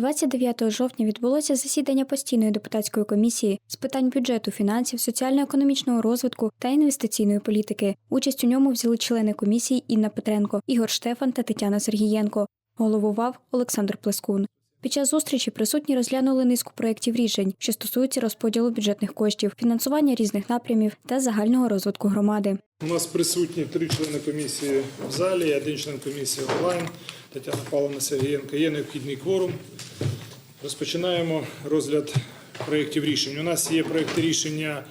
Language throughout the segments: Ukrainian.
29 жовтня відбулося засідання постійної депутатської комісії з питань бюджету, фінансів, соціально-економічного розвитку та інвестиційної політики. Участь у ньому взяли члени комісії Інна Петренко, Ігор Штефан та Тетяна Сергієнко. Головував Олександр Плескун. Під час зустрічі присутні розглянули низку проєктів рішень, що стосуються розподілу бюджетних коштів, фінансування різних напрямів та загального розвитку громади. У нас присутні три члени комісії в залі, один член комісії онлайн, Тетяна Павловна Сергієнко. Є необхідний кворум. Розпочинаємо розгляд проєктів рішень. У нас є проєкти рішення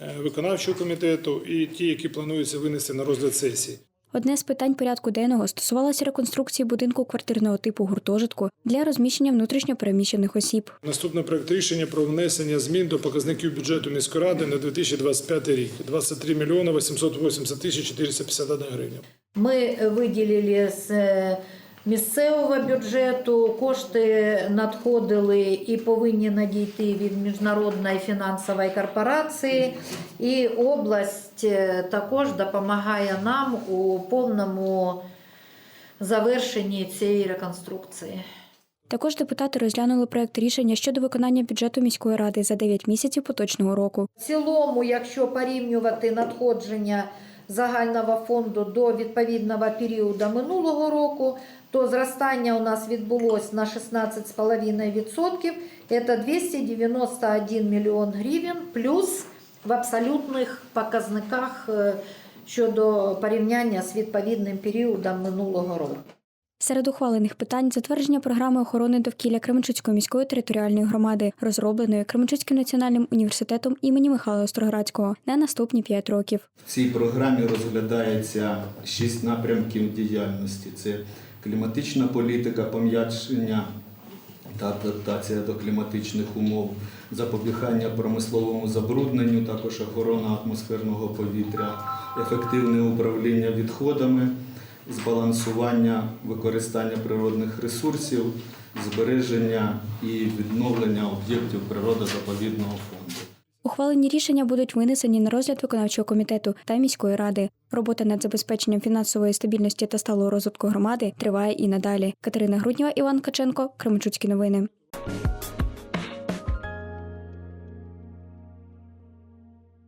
е, виконавчого комітету і ті, які плануються винести на розгляд сесії. Одне з питань порядку денного стосувалося реконструкції будинку квартирного типу гуртожитку для розміщення внутрішньо переміщених осіб. Наступний проєкт рішення про внесення змін до показників бюджету міської ради на 2025 рік 23 мільйони 880 тисяч 451 гривня. Ми виділили з е, місцевого бюджету, кошти надходили і повинні надійти від міжнародної фінансової корпорації. І область е, також допомагає нам у повному завершенні цієї реконструкції. Також депутати розглянули проект рішення щодо виконання бюджету міської ради за 9 місяців поточного року. В цілому, якщо порівнювати надходження загального фонду до відповідного періоду минулого року, то зростання у нас відбулось на 16,5%. Це 291 мільйон гривень, плюс в абсолютних показниках е, щодо порівняння з відповідним періодом минулого року. Серед ухвалених питань затвердження програми охорони довкілля Кременчуцької міської територіальної громади, розробленої Кременчуцьким національним університетом імені Михайла Остроградського на наступні 5 років. В цій програмі розглядається шість напрямків діяльності: це кліматична політика, пом'якшення та адаптація до кліматичних умов, запобігання промисловому забрудненню, також охорона атмосферного повітря, ефективне управління відходами, збалансування використання природних ресурсів, збереження і відновлення об'єктів природозаповідного фонду. Ухвалені рішення будуть винесені на розгляд виконавчого комітету та міської ради. Робота над забезпеченням фінансової стабільності та сталого розвитку громади триває і надалі. Катерина Груднєва, Іван Каченко, Кременчуцькі новини.